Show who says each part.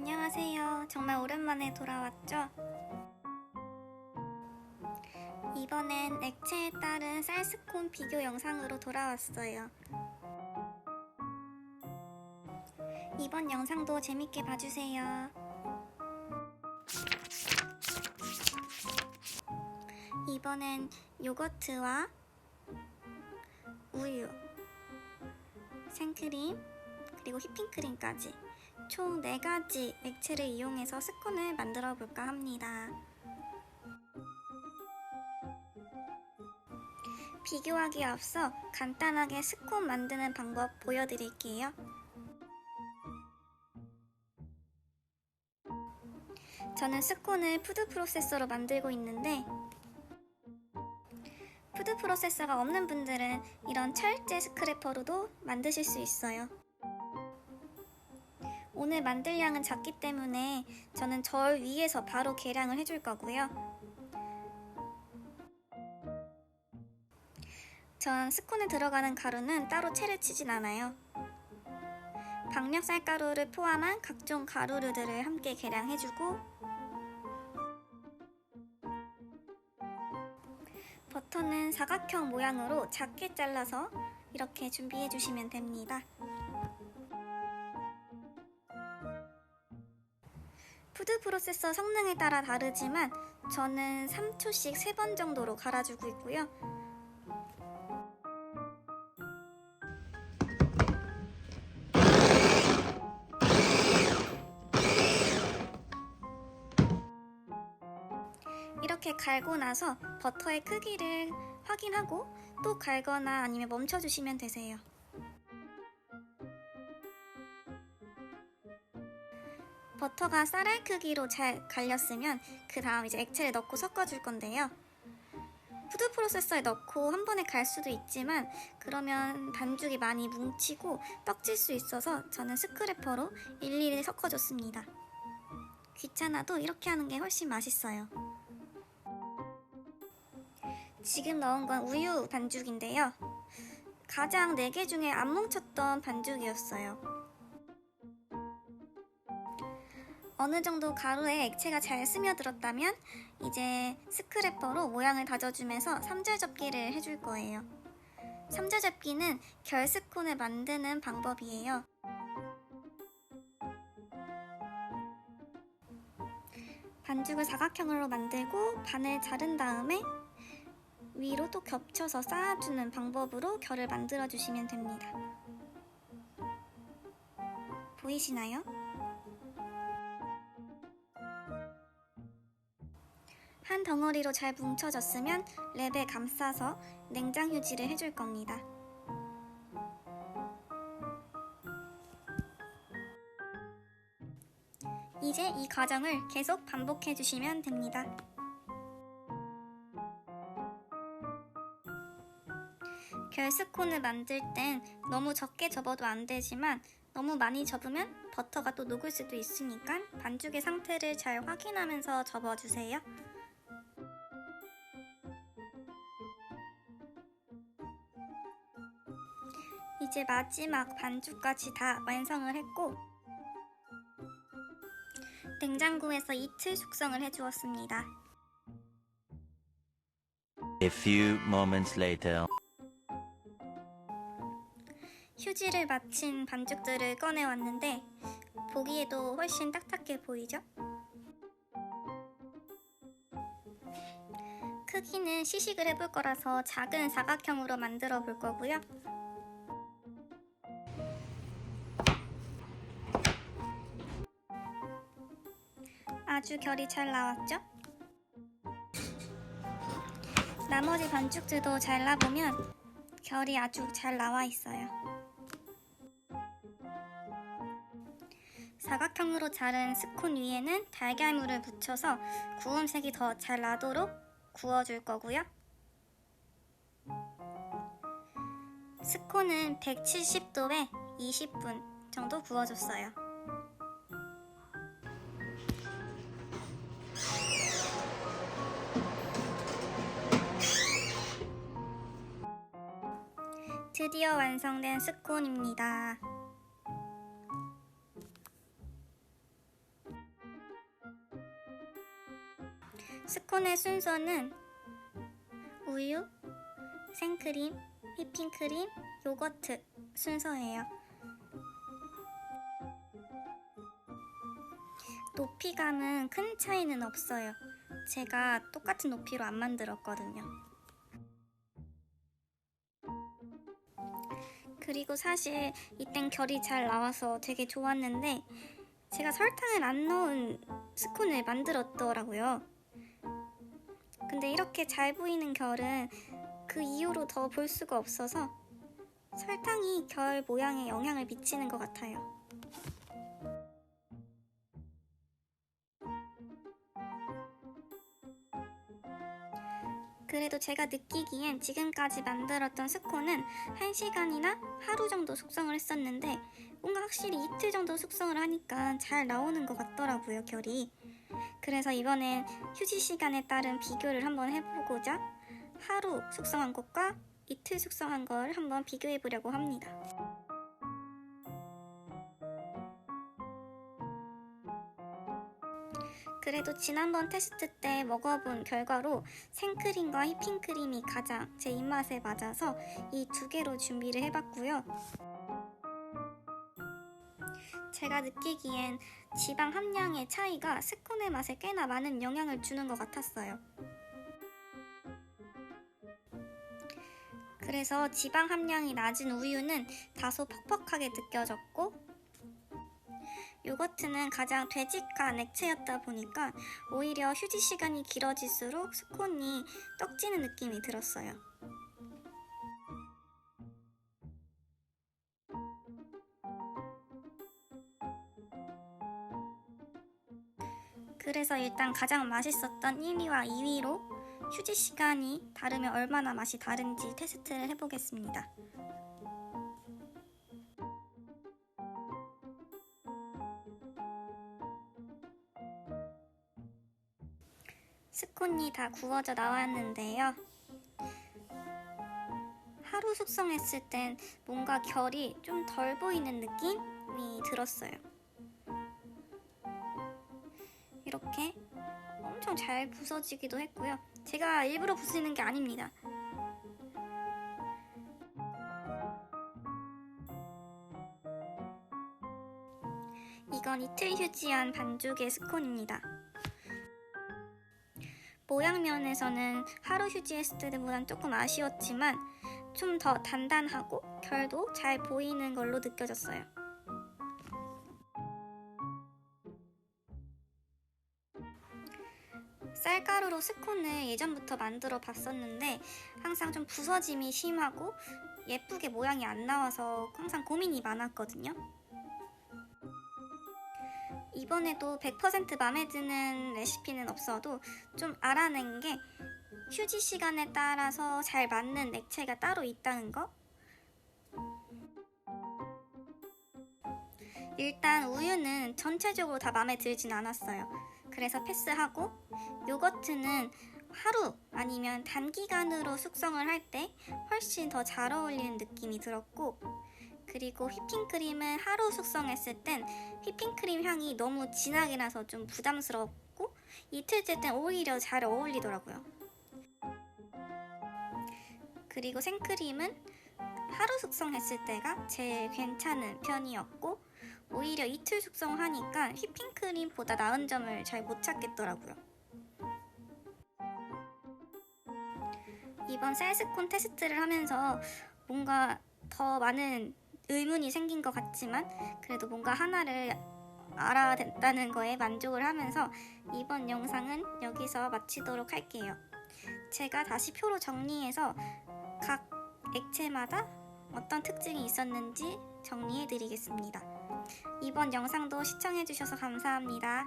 Speaker 1: 안녕하세요. 정말 오랜만에 돌아왔죠? 이번엔 액체에 따른 쌀스콘 비교 영상으로 돌아왔어요. 이번 영상도 재밌게 봐주세요. 이번엔 요거트와 우유, 생크림, 그리고 휘핑크림까지 총 4가지 액체를 이용해서 스콘을 만들어 볼까 합니다. 비교하기에 앞서 간단하게 스콘 만드는 방법 보여드릴게요. 저는 스콘을 푸드 프로세서로 만들고 있는데 푸드 프로세서가 없는 분들은 이런 철제 스크래퍼로도 만드실 수 있어요. 오늘 만들 양은 작기 때문에 저는 절 위에서 바로 계량을 해줄 거고요. 전 스콘에 들어가는 가루는 따로 채를 치진 않아요. 박력 쌀가루를 포함한 각종 가루류들을 함께 계량해주고 버터는 사각형 모양으로 작게 잘라서 이렇게 준비해 주시면 됩니다. 푸드 프로세서 성능에 따라 다르지만 저는 3초씩 3번 정도로 갈아주고 있고요. 이렇게 갈고 나서 버터의 크기를 확인하고 또 갈거나 아니면 멈춰주시면 되세요. 버터가 쌀알 크기로 잘 갈렸으면 그 다음 이제 액체를 넣고 섞어줄 건데요. 푸드 프로세서에 넣고 한 번에 갈 수도 있지만 그러면 반죽이 많이 뭉치고 떡질 수 있어서 저는 스크래퍼로 일일이 섞어줬습니다. 귀찮아도 이렇게 하는 게 훨씬 맛있어요. 지금 넣은 건 우유 반죽인데요. 가장 4개 중에 안 뭉쳤던 반죽이었어요. 어느 정도 가루에 액체가 잘 스며들었다면 이제 스크래퍼로 모양을 다져주면서 삼절 접기를 해줄 거예요. 삼절 접기는 결스콘을 만드는 방법이에요. 반죽을 사각형으로 만들고 반을 자른 다음에 위로 또 겹쳐서 쌓아주는 방법으로 결을 만들어 주시면 됩니다. 보이시나요? 한 덩어리로 잘 뭉쳐졌으면 랩에 감싸서 냉장 휴지를 해줄 겁니다. 이제 이 과정을 계속 반복해 주시면 됩니다. 결스콘을 만들 땐 너무 적게 접어도 안 되지만 너무 많이 접으면 버터가 또 녹을 수도 있으니까 반죽의 상태를 잘 확인하면서 접어주세요. 이제 마지막 반죽까지 다 완성을 했고 냉장고에서 이틀 숙성을 해주었습니다.
Speaker 2: A few moments later.
Speaker 1: 휴지를 마친 반죽들을 꺼내왔는데 보기에도 훨씬 딱딱해 보이죠? 크기는 시식을 해볼 거라서 작은 사각형으로 만들어 볼 거고요. 아주 결이 잘 나왔죠? 나머지 반죽들도 잘라보면 결이 아주 잘 나와 있어요. 사각형으로 자른 스콘 위에는 달걀물을 묻혀서 구움색이 더 잘 나도록 구워줄 거고요. 스콘은 170도에 20분 정도 구워줬어요. 드디어 완성된 스콘입니다. 스콘의 순서는 우유, 생크림, 휘핑크림, 요거트 순서예요. 높이감은 큰 차이는 없어요. 제가 똑같은 높이로 안 만들었거든요. 그리고 사실 이땐 결이 잘 나와서 되게 좋았는데 제가 설탕을 안 넣은 스콘을 만들었더라고요. 근데 이렇게 잘 보이는 결은 그 이후로 더 볼 수가 없어서 설탕이 결 모양에 영향을 미치는 것 같아요. 그래도 제가 느끼기엔 지금까지 만들었던 스콘은 1시간이나 하루 정도 숙성을 했었는데 뭔가 확실히 이틀 정도 숙성을 하니까 잘 나오는 것 같더라고요, 결이. 그래서 이번엔 휴지 시간에 따른 비교를 한번 해보고자 하루 숙성한 것과 이틀 숙성한 걸 한번 비교해 보려고 합니다. 그래도 지난번 테스트 때 먹어본 결과로 생크림과 휘핑크림이 가장 제 입맛에 맞아서 이 두 개로 준비를 해봤고요. 제가 느끼기엔 지방 함량의 차이가 스콘의 맛에 꽤나 많은 영향을 주는 것 같았어요. 그래서 지방 함량이 낮은 우유는 다소 퍽퍽하게 느껴졌고 요거트는 가장 되직한 액체였다 보니까 오히려 휴지 시간이 길어질수록 스콘이 떡지는 느낌이 들었어요. 그래서 일단 가장 맛있었던 1위와 2위로 휴지 시간이 다르면 얼마나 맛이 다른지 테스트를 해보겠습니다. 스콘이 다 구워져 나왔는데요. 하루 숙성했을 땐 뭔가 결이 좀 덜 보이는 느낌이 들었어요. 이렇게 엄청 잘 부서지기도 했고요. 제가 일부러 부수는 게 아닙니다. 이건 이틀 휴지한 반죽의 스콘입니다. 모양 면에서는 하루 휴지했을 때보단 조금 아쉬웠지만 좀 더 단단하고 결도 잘 보이는 걸로 느껴졌어요. 쌀가루로 스콘을 예전부터 만들어 봤었는데 항상 좀 부서짐이 심하고 예쁘게 모양이 안 나와서 항상 고민이 많았거든요. 이번에도 100% 마음에 드는 레시피는 없어도 좀 알아낸 게 휴지 시간에 따라서 잘 맞는 액체가 따로 있다는 거. 일단 우유는 전체적으로 다 마음에 들진 않았어요. 그래서 패스하고 요거트는 하루 아니면 단기간으로 숙성을 할 때 훨씬 더 잘 어울리는 느낌이 들었고 그리고 휘핑크림은 하루 숙성했을 땐 휘핑크림 향이 너무 진하게 나서 좀 부담스럽고 이틀째 땐 오히려 잘 어울리더라고요. 그리고 생크림은 하루 숙성했을 때가 제일 괜찮은 편이었고 오히려 이틀 숙성하니까 휘핑크림보다 나은 점을 잘 못 찾겠더라고요. 이번 셀스콘 테스트를 하면서 뭔가 더 많은 의문이 생긴 것 같지만 그래도 뭔가 하나를 알아냈다는 거에 만족을 하면서 이번 영상은 여기서 마치도록 할게요. 제가 다시 표로 정리해서 각 액체마다 어떤 특징이 있었는지 정리해 드리겠습니다. 이번 영상도 시청해 주셔서 감사합니다.